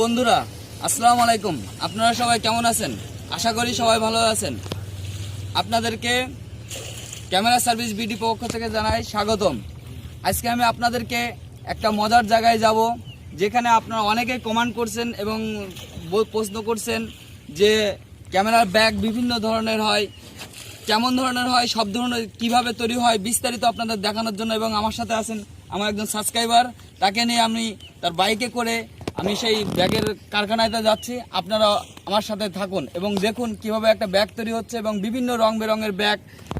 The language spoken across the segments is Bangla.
বন্ধুরা, আসসালামু আলাইকুম। আপনারা সবাই কেমন আছেন? আশা করি সবাই ভালো আছেন। আপনাদেরকে ক্যামেরা সার্ভিস বিডি পক্ষ থেকে জানাই স্বাগতম। আজকে আমি আপনাদেরকে একটা মজার জায়গায় যাব, যেখানে আপনারা অনেকেই কমান্ড করছেন এবং প্রশ্ন করছেন যে ক্যামেরার ব্যাগ বিভিন্ন ধরনের হয়, কেমন ধরনের হয়, সব ধরনের কীভাবে তৈরি হয়, বিস্তারিত আপনাদের দেখানোর জন্য এবং আমার সাথে আছেন আমার একজন সাবস্ক্রাইবার তাকে নিয়ে আমি তার বাইকে করে আমি সেই ব্যাগের কারখানাতে যাচ্ছি। আপনারা আমার সাথে থাকুন এবং দেখুন কীভাবে একটা ব্যাগ তৈরি হচ্ছে এবং বিভিন্ন রং বেরঙের ব্যাগ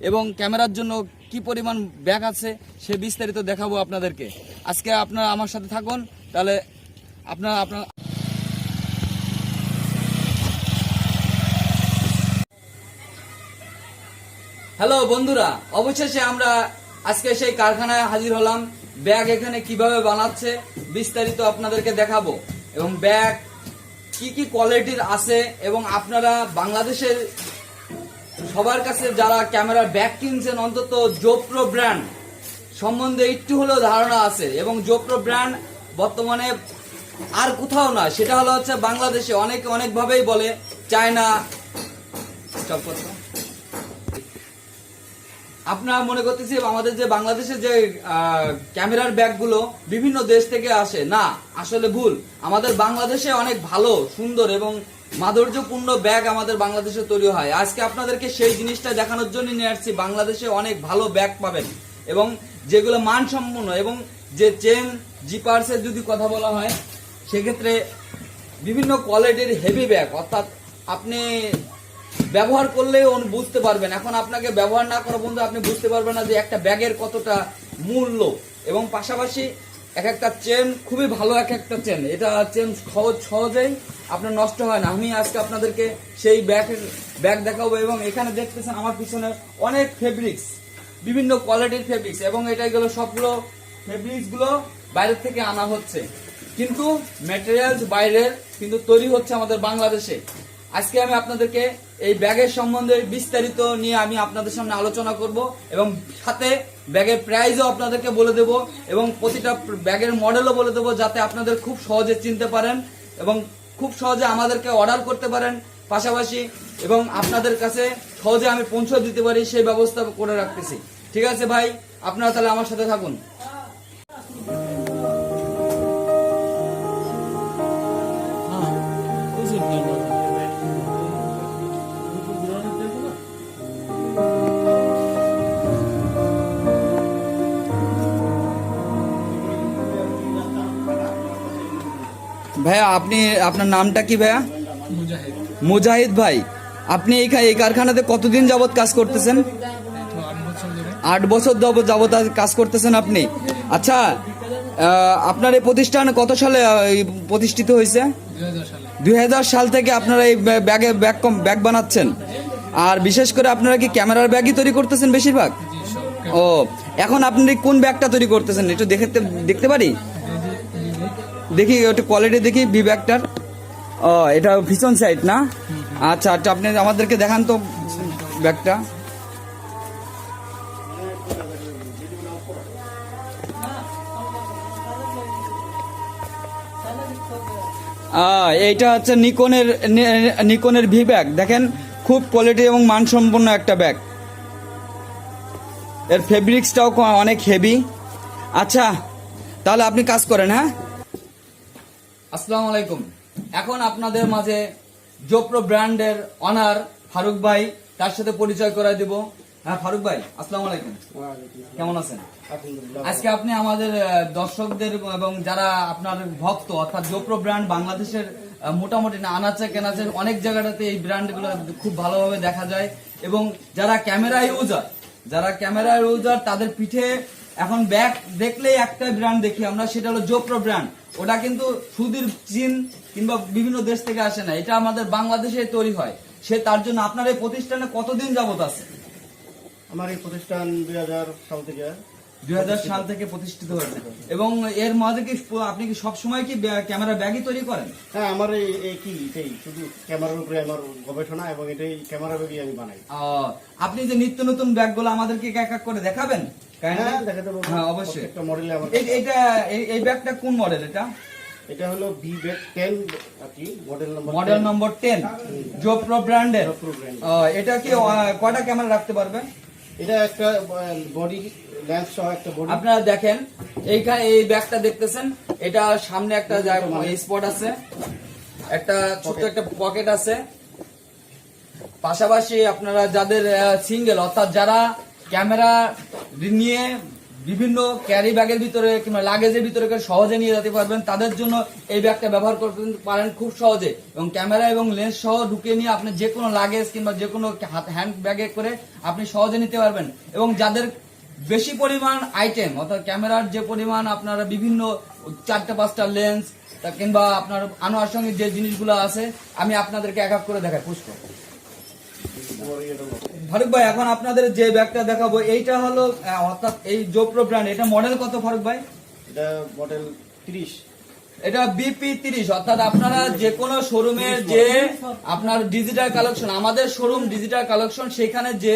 এবং ক্যামেরার জন্য কি পরিমাণ ব্যাগ আছে সে বিস্তারিত দেখাবো আপনাদেরকে। আজকে আপনারা আমার সাথে থাকুন, তাহলে আপনারা, আপনার হ্যালো বন্ধুরা, অবশেষে আমরা আজকে সেই কারখানায় হাজির হলাম। ব্যাগ এখানে কীভাবে বানাচ্ছে বিস্তারিত আপনাদেরকে দেখাবো। এবং ব্যাগ কি কি কোয়ালিটির আছে এবং আপনারা বাংলাদেশের সবার কাছে যারা ক্যামেরার ব্যাগ কিনছেন, অন্তত জোপ্রো ব্র্যান্ড সম্বন্ধে একটু হলেও ধারণা আছে। এবং জোপ্রো ব্র্যান্ড বর্তমানে আর কোথাও না সেটা হলো হচ্ছে বাংলাদেশে। অনেকে অনেকভাবেই বলে, চায়না চপ করতো। আপনারা মনে করতেছি আমাদের যে বাংলাদেশের যে ক্যামেরার ব্যাগগুলো বিভিন্ন দেশ থেকে আসে। না, আসলে ভুল। আমাদের বাংলাদেশে অনেক ভালো, সুন্দর এবং মাধুর্যপূর্ণ ব্যাগ আমাদের বাংলাদেশে তৈরি হয়। আজকে আপনাদেরকে সেই জিনিসটা দেখানোর জন্য নিয়ে আসছি। বাংলাদেশে অনেক ভালো ব্যাগ পাবেন এবং যেগুলো মানসম্পন্ন এবং যে চেন জিপার্সের যদি কথা বলা হয়, সেক্ষেত্রে বিভিন্ন কোয়ালিটির হেভি ব্যাগ। অর্থাৎ আপনি ব্যবহার করলে উনি বুঝতে পারবেন। এখন আপনাকে ব্যবহার না করা বন্ধু আপনি বুঝতে পারবেন না যে একটা ব্যাগের কতটা মূল্য। এবং পাশাপাশি এক একটা চেন, খুবই ভালো এক একটা চেন। এটা চেন সহজ, সহজেই আপনার নষ্ট হয় না। আমি আজকে আপনাদেরকে সেই ব্যাগের, ব্যাগ দেখাবো এবং এখানে দেখতেছেন আমার পিছনে অনেক ফেব্রিক্স বিভিন্ন কোয়ালিটির ফেব্রিক্স এবং এটা গেলো সবগুলো ফেব্রিক্সগুলো বাইরের থেকে আনা হচ্ছে। কিন্তু ম্যাটেরিয়ালস বাইরের কিন্তু তৈরি হচ্ছে আমাদের বাংলাদেশে। আজকে আমি আপনাদেরকে এই ব্যাগের সম্বন্ধে বিস্তারিত নিয়ে আমি আপনাদের সামনে আলোচনা করব এবং সাথে ব্যাগের প্রাইসও আপনাদেরকে বলে দেব এবং প্রতিটা ব্যাগের মডেলও বলে দেবো যাতে আপনাদের খুব সহজে চিনতে পারেন এবং খুব সহজে আমাদেরকে অর্ডার করতে পারেন পাশাপাশি এবং আপনাদের কাছে সহজে আমি পৌঁছে দিতে পারি সেই ব্যবস্থা করে রাখতেছি। ঠিক আছে ভাই, আপনারা তাহলে আমার সাথে থাকুন। ভাইয়া আপনি আপনার নামটা কি ভাইয়া? মুজাহিদ। ভাই আপনি এই এই কারখানাতে কতদিন যাবৎ কাজ করতেছেন? আট বছর যাবত কাজ করতেছেন আপনি। আচ্ছা আপনার এই প্রতিষ্ঠান কত সালে প্রতিষ্ঠিত হয়েছে? দুই হাজার সাল থেকে আপনারা এই ব্যাগে ব্যাগ কম ব্যাগ বানাচ্ছেন। আর বিশেষ করে আপনারা কি ক্যামেরার ব্যাগই তৈরি করতেছেন বেশিরভাগ? ও এখন আপনি কোন ব্যাগটা তৈরি করতেছেন? একটু দেখে দেখতে পারি? দেখি, একটু কোয়ালিটি দেখি বি ব্যাগটার ও, এটা ভীষণ সাইড না? আচ্ছা আচ্ছা আপনি আমাদেরকে দেখান তো ব্যাগটা। এইটা হচ্ছে নিকনের নিকনের ভি ব্যাগ দেখেন, খুব কোয়ালিটি এবং মানসম্পন্ন একটা ব্যাগ এর ফেব্রিক্সটাও অনেক হেভি আচ্ছা তাহলে আপনি কাজ করেন হ্যাঁ? আসসালামু আলাইকুম। এখন আপনাদের মাঝে জোপ্রো ব্র্যান্ডের অনার ফারুক ভাই তার সাথে পরিচয় করায় দেব। হ্যাঁ ফারুক ভাই আসসালামু আলাইকুম। কেমন আছেন? আজকে আপনি আমাদের দর্শকদের এবং যারা আপনার ভক্ত অর্থাৎ জোপ্রো ব্র্যান্ড বাংলাদেশের মোটামুটি না আনাচে কেনাচে অনেক জায়গাটাতে এই ব্র্যান্ডগুলো খুব ভালোভাবে দেখা যায়। এবং যারা ক্যামেরা ইউজার যারা ক্যামেরা ইউজার তাদের পিঠে এখন ব্যাগ দেখলেই একটা ব্র্যান্ড দেখি আমরা, সেটা হলো জোপ্রো ব্র্যান্ড ওটা কিন্তু সুদীর চীন কিংবা বিভিন্ন দেশ থেকে আসে না, এটা আমাদের বাংলাদেশে তৈরি হয়। সে তার জন্য আপনার এই প্রতিষ্ঠানে কতদিন যাবত আছে? আমার এই প্রতিষ্ঠান দুই হাজার সাল থেকে দুই হাজার সাল থেকে প্রতিষ্ঠিত হয়েছে। এবং এর মাঝে কি আপনি কি সবসময় কি ক্যামেরা ব্যাগই তৈরি করেন? হ্যাঁ আমার এই কি শুধু ক্যামেরার উপরে আমার গবেষণা এবং এটাই ক্যামেরা বেগই আমি বানাই। আপনি যে নিত্য নতুন ব্যাগগুলো আমাদেরকে এক এক করে দেখাবেন? হ্যাঁ দেখাতে পারব। হ্যাঁ অবশ্যই। একটা মডেলে আমার এই- এইটা এই- ব্যাগটা কোন মডেল এটা? এটা হলো বি ব্যাগ টেন আর কি model number model number ten জোপ্রো ব্র্যান্ডের জোপ্রো brand। এটা কি কয়টা ক্যামেরা রাখতে পারবেন? এটা একটা বডি আপনারা দেখেন এইখানে এই ব্যাগটা দেখতেছেন এটা সামনে একটা স্পট আছে একটা ছোট একটা পকেট আছে। পাশাপাশি আপনারা যাদের সিঙ্গেল অর্থাৎ যারা ক্যামেরা নিয়ে বিভিন্ন ক্যারি ব্যাগের ভিতরে কিংবা লাগেজের ভিতরে সহজে নিয়ে যেতে পারবেন তাদের জন্য এই ব্যাগটা ব্যবহার করতে পারেন খুব সহজে। এবং ক্যামেরা এবং লেন্স সহ ঢুকিয়ে নিয়ে আপনি যে কোনো লাগেজ কিংবা যে কোনো হ্যান্ড ব্যাগে করে আপনি সহজে নিতে পারবেন। এবং যাদের বেশি পরিমাণ আইটেম অর্থাৎ ক্যামেরার যে পরিমাণ আপনারা বিভিন্ন চারটে, পাঁচটা লেন্স কিংবা আপনার আনোয়ার সঙ্গে যে জিনিসগুলো আছে, আমি আপনাদেরকে এক এক করে দেখাই পুষ্প ফারুক ভাই, এখন আপনাদের যে ব্যাগটা দেখাবো, এইটা হলো অর্থাৎ এই জোপ্রো ব্র্যান্ড এটা মডেল কত ফারুক ভাই? এটা মডেল তিরিশ। এটা বিপি তিরিশ, অর্থাৎ আপনারা যে কোনো শোরুমের যে আপনার ডিজিটাল কালেকশন আমাদের শোরুম ডিজিটাল কালেকশন সেখানে যে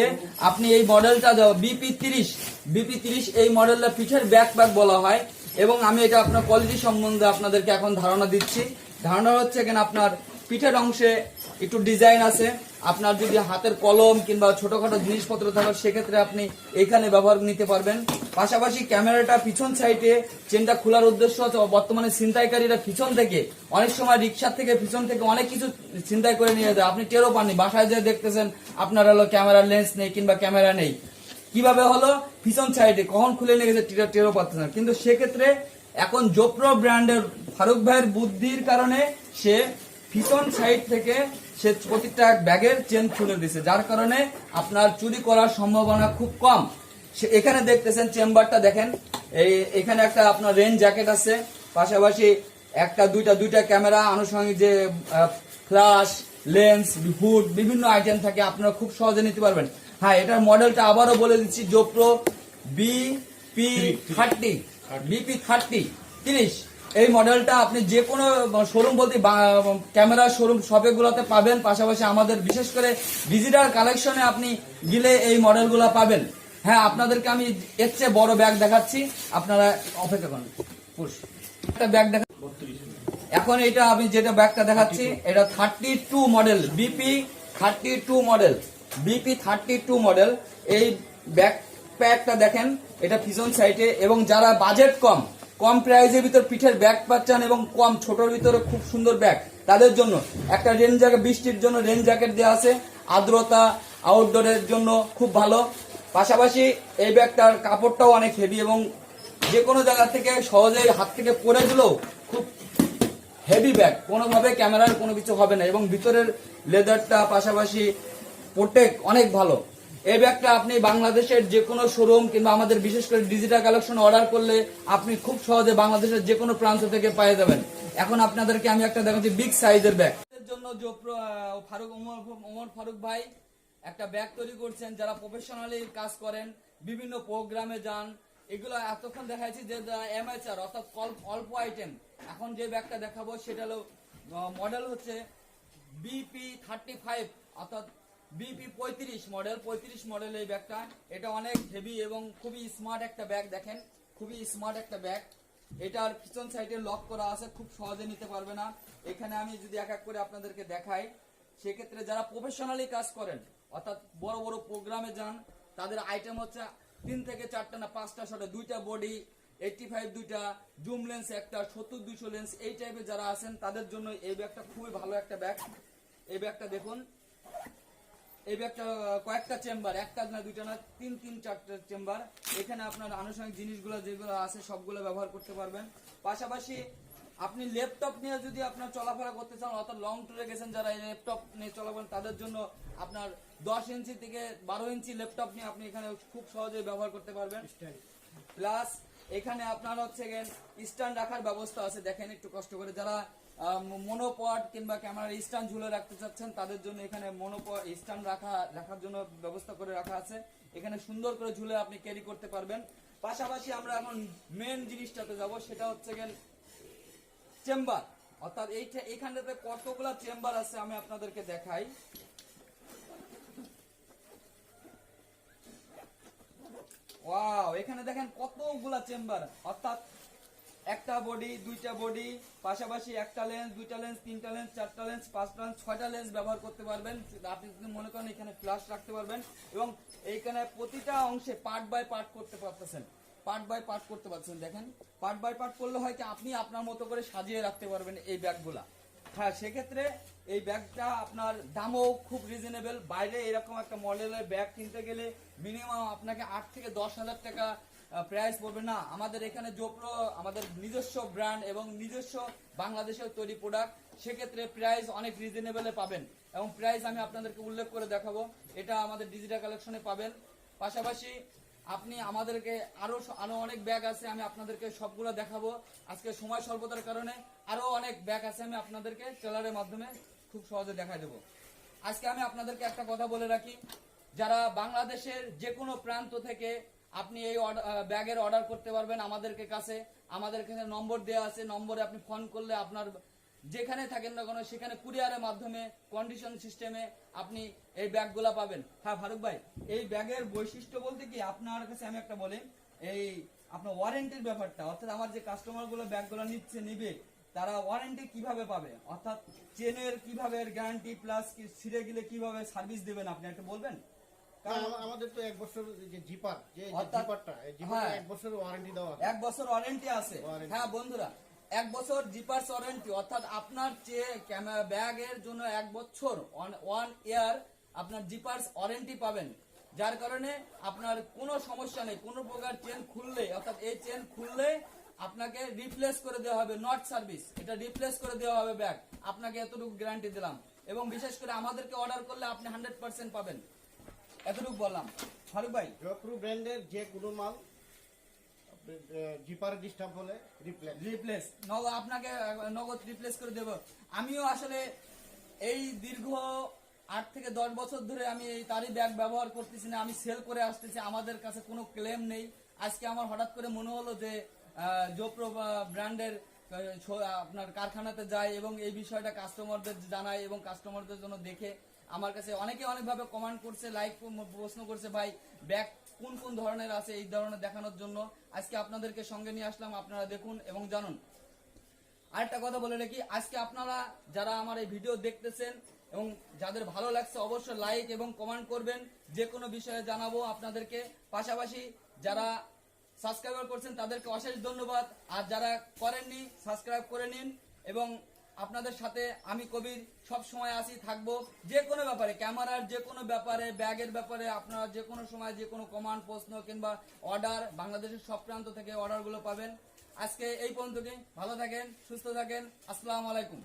আপনি এই মডেলটা বিপি তিরিশ বিপি তিরিশ এই মডেলটা পিঠের ব্যাক ব্যাগ বলা হয়। এবং আমি এটা আপনার কোয়ালিটি সম্বন্ধে আপনাদেরকে এখন ধারণা দিচ্ছি। ধারণা হচ্ছে এখানে আপনার পিঠের অংশে একটু ডিজাইন আছে। আপনার যদি হাতের কলম কিংবা ছোটখাটো জিনিসপত্র থাকে, সেক্ষেত্রে আপনি এখানে ব্যবহার নিতে পারবেন। পাশাপাশি ক্যামেরাটা পিছন সাইডে চেনটা খোলার উদ্দেশ্য আছে বর্তমানে ছিনতাইকারীরা পিছন থেকে, অনেক সময় রিক্সার থেকে পিছন থেকে অনেক কিছু ছিনতাই করে নিয়ে যায়। আপনি টেরও পাননি, বাসায় যে দেখতেছেন, আপনার হলো ক্যামেরার লেন্স নেই কিংবা ক্যামেরা নেই। কীভাবে হলো? পিছন সাইডে কখন খুলে নিয়ে গেছে, টেরো- টেরও পাচ্ছে না। কিন্তু সেক্ষেত্রে এখন জোপ্রো ব্র্যান্ডের ফারুক ভাইয়ের বুদ্ধির কারণে সে পিছন সাইড থেকে সে প্রতিটা ব্যাগের চেন খুলে দিছে, যার কারণে আপনার চুরি করার সম্ভাবনা খুব কম। সে এখানে দেখতেছেন চেম্বারটা দেখেন, এই এখানে একটা আপনার রেন জ্যাকেট আছে, পাশাপাশি একটা, দুইটা দুইটা ক্যামেরা আনুষঙ্গিক যে ফ্লাশ লেন্স হুড বিভিন্ন আইটেম থাকে, আপনারা খুব সহজে নিতে পারবেন। হ্যাঁ এটার মডেলটা আবারও বলে দিচ্ছি জোপ্রো B P thirty BP thirty তিরিশ। এই মডেলটা আপনি যে কোনো শোরুম বলতে ক্যামেরা শোরুম শপে গুলোতে পাবেন। পাশাপাশি আমাদের, বিশেষ করে ডিজিটাল কালেকশনে আপনি গেলে এই মডেলগুলো পাবেন। হ্যাঁ আপনাদেরকে আমি এর চেয়ে বড় ব্যাগ দেখাচ্ছি। আপনারা অপেক্ষা করুন। একটা ব্যাগ দেখা এখন এটা আমি যেটা ব্যাগটা দেখাচ্ছি, এটা thirty two model BP thirty two model BP thirty two model এই ব্যাগ প্যাকটা দেখেন, এটা ফিজন সাইটে এবং যারা বাজেট কম কম প্রাইসের ভিতর পিঠের ব্যাগ পাচ্ছেন এবং কম ছোটর ভিতরে খুব সুন্দর ব্যাগ তাদের জন্য একটা রেন জ্যাকেট বৃষ্টির জন্য রেন জ্যাকেট দেওয়া আছে। আর্দ্রতা আউটডোরের জন্য খুব ভালো। পাশাপাশি এই ব্যাগটার কাপড়টাও অনেক হেভি এবং যে কোনো জায়গা থেকে সহজেই হাত থেকে পড়ে দিলেও খুব হেভি ব্যাগ কোনোভাবে ক্যামেরার কোনো কিছু হবে না এবং ভিতরের লেদারটা পাশাপাশি প্রোটেক্ট অনেক ভালো। এই ব্যাগটা আপনি বাংলাদেশের যে কোনো শোরুম কিংবা আমাদের বিশেষ করে ডিজিটাল কালেকশন অর্ডার করলে আপনি খুব সহজে বাংলাদেশের যে কোনো প্রান্ত থেকে পেয়ে যাবেন। এখন আপনাদেরকে আমি একটা দেখাচ্ছি বিগ সাইজের ব্যাগ এর জন্য ফারুক ওমর ফারুক ভাই একটা ব্যাগ তৈরি করছেন যারা প্রফেশনালি কাজ করেন, বিভিন্ন প্রোগ্রামে যান। এগুলো এতক্ষণ দেখাচ্ছি যে এমএচআর অর্থাৎ অল্প আইটেম এখন যে ব্যাগটা দেখাবো সেটা হলো মডেল হচ্ছে বিপি থার্টি ফাইভ অর্থাৎ বিপি পঁয়ত্রিশ মডেল পঁয়ত্রিশ মডেল এই ব্যাগটা। এটা অনেক হেভি এবং খুবই স্মার্ট একটা ব্যাগ দেখেন। খুবই স্মার্ট একটা ব্যাগ এটার পিছন সাইডে লক করা আছে, খুব সহজে নিতে পারবে না। এখানে আমি যদি এক এক করে আপনাদেরকে দেখাই, সেক্ষেত্রে যারা প্রফেশনালি কাজ করেন, অর্থাৎ বড় বড় প্রোগ্রামে যান, তাদের আইটেম হচ্ছে তিন থেকে চারটা না, পাঁচটা শটে দুইটা বডি এইটটি ফাইভ দুইটা জুম লেন্স একটা, সত্তর দুইশো লেন্স এই টাইপের যারা আছেন, তাদের জন্য এই ব্যাগটা খুবই ভালো একটা ব্যাগ এই ব্যাগটা দেখুন। এই ব্যাগটা আহ, কয়েকটা চেম্বার একটা না দুইটা না তিন তিন চারটা চেম্বার। এখানে আপনার আনুষঙ্গিক জিনিসগুলো যেগুলো আছে সবগুলো ব্যবহার করতে পারবেন। পাশাপাশি আপনি ল্যাপটপ নিয়ে যদি আপনার চলাফেরা করতে চান অর্থাৎ লং ট্যুরে গেছেন যারা ল্যাপটপ নিয়ে চলাফেরা তাদের জন্য আপনার দশ ইঞ্চি থেকে বারো ইঞ্চি ল্যাপটপ নিয়ে আপনি এখানে খুব সহজে ব্যবহার করতে পারবেন। প্লাস এখানে আপনার হচ্ছে স্ট্যান্ড রাখার ব্যবস্থা আছে। দেখেন একটু কষ্ট করে। যারা মনোপড কিংবা ক্যামেরার স্ট্যান্ড ঝুলে রাখতে চাচ্ছেন, তাদের জন্য এখানে মনোপড স্ট্যান্ড রাখা, রাখার জন্য ব্যবস্থা করে রাখা আছে। এখানে সুন্দর করে ঝুলে আপনি ক্যারি করতে পারবেন। পাশাপাশি আমরা এখন মেন জিনিসটাতে যাব, সেটা হচ্ছে চেম্বার অর্থাৎ এইটা এইখানটাতে কতগুলা চেম্বার আছে আমি আপনাদেরকে দেখাই। ওয়াও এখানে দেখেন কতগুলা চেম্বার অর্থাৎ একটা বডি দুইটা বডি পাশাপাশি একটা লেন্স দুইটা লেন্স তিনটা লেন্স চারটা লেন্স পাঁচটা লেন্স ছয়টা লেন্স ব্যবহার করতে পারবেন। আপনি যদি মনে করেন এখানে ফ্ল্যাশ রাখতে পারবেন এবং এইখানে প্রতিটা অংশে পার্ট বাই পার্ট করতে পারতেছেন। পার্ট বাই পার্ট করতে পারছেন দেখেন। পার্ট বাই পার্ট করলে হয় কি, আপনি আপনার মতো করে সাজিয়ে রাখতে পারবেন এই ব্যাগগুলা। হ্যাঁ সেক্ষেত্রে এই ব্যাগটা আপনার দামও খুব রিজনেবল বাইরে এরকম একটা মডেলের ব্যাগ কিনতে গেলে মিনিমাম আপনাকে আট থেকে দশ হাজার টাকা প্রাইস পড়বে না। আমাদের এখানে জোপ্রো, আমাদের নিজস্ব ব্র্যান্ড এবং নিজস্ব বাংলাদেশের তৈরি প্রোডাক্ট সেক্ষেত্রে প্রাইস অনেক রিজনেবলে পাবেন। এবং প্রাইস আমি আপনাদেরকে উল্লেখ করে দেখাবো। এটা আমাদের ডিজিটাল কালেকশনে পাবেন। পাশাপাশি আপনি আমাদেরকে আরও আরও অনেক ব্যাগ আছে, আমি আপনাদেরকে সবগুলো দেখাবো। আজকে সময় স্বল্পতার কারণে আরও অনেক ব্যাগ আছে, আমি আপনাদেরকে ট্রেলারের মাধ্যমে খুব সহজে দেখাই দেবো। আজকে আমি আপনাদেরকে একটা কথা বলে রাখি। যারা বাংলাদেশের যে কোনো প্রান্ত থেকে আপনি এই ব্যাগের অর্ডার করতে পারবেন আমাদেরকে কাছে। আমাদের এখানে নম্বর দেওয়া আছে। নম্বরে আপনি ফোন করলে আপনার যেখানে থাকেন না কেন, সেখানে কুরিয়ারের মাধ্যমে কন্ডিশন সিস্টেমে আপনি এই ব্যাগগুলা পাবেন। হ্যাঁ ফারুক ভাই, এই ব্যাগের বৈশিষ্ট্য বলতে কি? আপনার কাছে আমি একটা বলি, এই আপনার ওয়ারেন্টির ব্যাপারটা, অর্থাৎ আমার যে কাস্টমারগুলো ব্যাগগুলো নিচ্ছে, নিবে, তারা ওয়ারেন্টি কীভাবে পাবে? অর্থাৎ চেনের কীভাবে গ্যারান্টি প্লাস ছিঁড়ে গেলে কীভাবে সার্ভিস দেবেন আপনি একটু বলবেন? আমাদের তো এক বছর যে জিপার যে যে অর্থাৎ- জিপারটা এই জিপারে। এক বছর ওয়ারেন্টি দেওয়া এক বছর ওয়ারেন্টি আছে। হ্যাঁ বন্ধুরা এক বছর জিপার্স ওয়ারেন্টি অর্থাৎ আপনার যে ক্যামেরা ব্যাগের জন্য এক বছর ওয়ান ইয়ার আপনার জিপার্স ওয়ারেন্টি পাবেন। যার কারণে আপনার কোনো সমস্যা নেই কোনো প্রকার চেন খুললে অর্থাৎ এই চেন খুললে আপনাকে রিপ্লেস করে দেওয়া হবে নট সার্ভিস এটা রিপ্লেস করে দেওয়া হবে ব্যাগ আপনাকে এতটুকু গ্যারান্টি দিলাম। এবং বিশেষ করে আমাদেরকে অর্ডার করলে আপনি হান্ড্রেড পার্সেন্ট পাবেন। এতটুকু বললাম। ফারুক ভাই। জয়প্রু ব্র্যান্ডের যে কোনো মাল জিপার ডিস্টার্ব হলে রিপ্লেস রিপ্লেস নগদ আপনাকে নগদ রিপ্লেস করে দেব। আমিও আসলে এই দীর্ঘ আট থেকে দশ বছর ধরে আমি এই তারই ব্যাগ ব্যবহার করতেছি না আমি সেল করে আসতেছি আমাদের কাছে কোনো ক্লেম নেই। আজকে আমার হঠাৎ করে মনে হলো যে জোপ্রো ব্র্যান্ডের আপনার কারখানাতে যায় এবং এই বিষয়টা কাস্টমারদের জানায় এবং কাস্টমারদের জন্য দেখে। আমার কাছে অনেকে অনেকভাবে কমেন্ট করছে লাইক প্রশ্ন করছে, ভাই ব্যাগ কোন কোন ধরনের আছে এই ধরনের দেখানোর জন্য? আজকে আপনাদেরকে সঙ্গে নিয়ে আসলাম, আপনারা দেখুন এবং জানুন। আরেকটা কথা বলে রাখি, আজকে আপনারা যারা আমার এই ভিডিও দেখতেছেন এবং যাদের ভালো লাগছে, অবশ্যই লাইক এবং কমেন্ট করবেন। যে কোনো বিষয়ে জানাব আপনাদেরকে। পাশাপাশি যারা সাবস্ক্রাইবার করছেন, তাদেরকে অশেষ ধন্যবাদ। আর যারা করেননি সাবস্ক্রাইব করে নিন এবং আপনাদের সাথে আমি কবির সব সময় আসি থাকব। যে কোনো ব্যাপারে, ক্যামেরার যে কোনো ব্যাপারে, ব্যাগের ব্যাপারে, আপনারা যে কোনো সময় যে কোনো কমান্ড প্রশ্ন কিংবা অর্ডার বাংলাদেশের সব প্রান্ত থেকে অর্ডারগুলো পাবেন। আজকে এই পর্যন্তকে ভালো থাকেন, সুস্থ থাকেন। আসসালামু আলাইকুম।